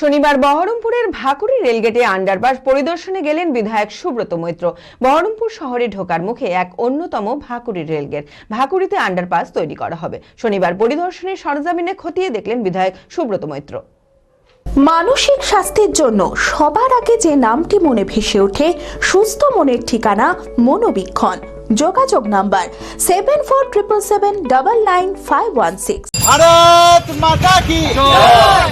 শনিবার বহরমপুরের ভাকুড়ি রেলগেটে আন্ডারপাস পরিদর্শনে গেলেন বিধায়ক সুব্রত মৈত্র। বহরমপুর শহরে ঢোকার মুখে এক অন্যতম ভাকুড়ি রেলগেট। ভাকুড়িতে আন্ডারপাস তৈরি করা হবে। শনিবার পরিদর্শনে সরজমিনে খতিয়ে দেখলেন বিধায়ক সুব্রত মৈত্র। মানসিক স্বাস্থ্যের জন্য সবার আগে যে নামটি মনে ভেসে ওঠে, সুস্থ মনের ঠিকানা মনোবীক্ষণ। যোগাযোগ number seven four triple seven double nine five one six Bharat माता की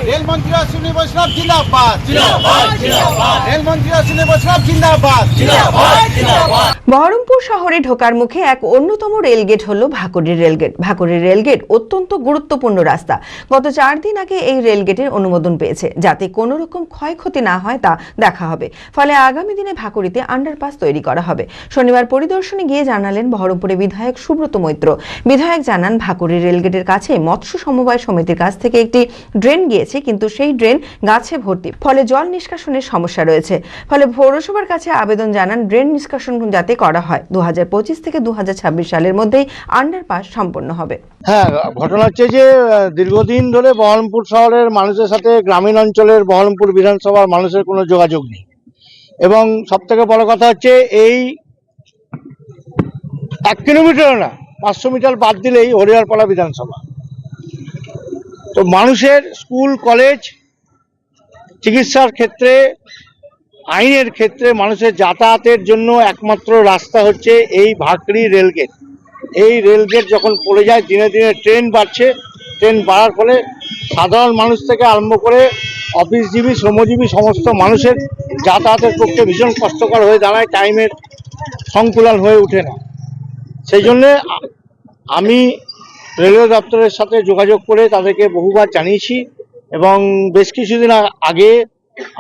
रेल मंत्री अश्विनी वैष्णव जिंदाबाद रेल मंत्री अश्विनी वैष्णव जिंदाबाद বহরমপুর শহরে ঢোকার মুখে এক অন্যতম রেলগেট হলো ভাকুড়ি রেলগেট। ভাকুরি রেলগেট অত্যন্ত গুরুত্বপূর্ণ রাস্তা। গত চার দিন আগে এই রেলগেটের অনুমোদন পেয়েছে। যাতে কোনো রকম ক্ষয়ক্ষতি না হয় তা দেখা হবে। ফলে আগামী দিনে ভাকুরিতে আন্ডারপাস তৈরি করা হবে। শনিবার পরিদর্শনে গিয়ে জানালেন বহরমপুরে বিধায়ক সুব্রত মৈত্র। বিধায়ক জানান ভাকুরি রেলগেটের কাছে মৎস্য সমবায় সমিতির কাছ থেকে একটি ড্রেন গিয়েছে, কিন্তু সেই ড্রেন গাছে ভর্তি। ফলে জল নিষ্কাশনের সমস্যা রয়েছে। ফলে পৌরসভার কাছে আবেদন জানান, ড্রেন নিষ্কাশন যাতে করা হয়। দুহাজার পঁচিশ থেকে দুহাজার ছাব্বিশ সালের মধ্যেই আন্ডারপাস সম্পন্ন হবে। হ্যাঁ ঘটনা হচ্ছে যে দীর্ঘদিন ধরে বহরমপুর শহরের মানুষের সাথে গ্রামীণ অঞ্চলের বহরমপুর বিধানসভার মানুষের কোনো যোগাযোগ নেই। এবং সব থেকে বড় কথা হচ্ছে, এই এক কিলোমিটারও না, পাঁচশো মিটার বাদ দিলেই হরিয়ারপাড়া বিধানসভা। তো মানুষের স্কুল, কলেজ, চিকিৎসার ক্ষেত্রে আইনের ক্ষেত্রে মানুষের যাতায়াতের জন্য একমাত্র রাস্তা হচ্ছে এই ভাকড়ি রেলগেট। এই রেলগেট যখন পড়ে যায়, দিনে দিনে ট্রেন বাড়ছে। ট্রেন বাড়ার ফলে সাধারণ মানুষ থেকে আরম্ভ করে অফিসজীবী, শ্রমজীবী, সমস্ত মানুষের যাতায়াতের পক্ষে ভীষণ কষ্টকর হয়ে দাঁড়ায়, টাইমের সংকুলন হয়ে ওঠে না। সেই জন্যে আমি রেলওয়ে দপ্তরের সাথে যোগাযোগ করে তাদেরকে বহুবার জানিয়েছি এবং বেশ কিছুদিন আগে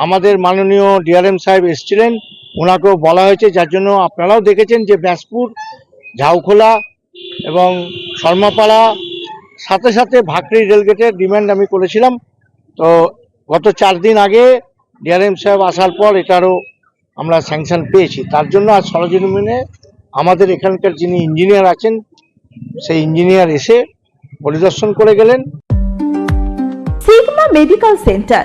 আমাদের মাননীয় ডিআরএম সাহেব এসেছিলেন। ওনাকেও বলা হয়েছে, যার জন্য আপনারাও দেখেছেন যে ব্যাসপুর, ঝাউখোলা এবং শর্মাপাড়া, সাথে সাথে ভাকরি রেলগেটের ডিমান্ড আমি করেছিলাম। তো গত চার দিন আগে ডিআরএম সাহেব আসার পর এটারও আমরা স্যাংশন পেয়েছি। তার জন্য আজ সরজমিনে আমাদের এখানকার যিনি ইঞ্জিনিয়ার আছেন, সেই ইঞ্জিনিয়ার এসে পরিদর্শন করে গেলেন। Sigma medical centre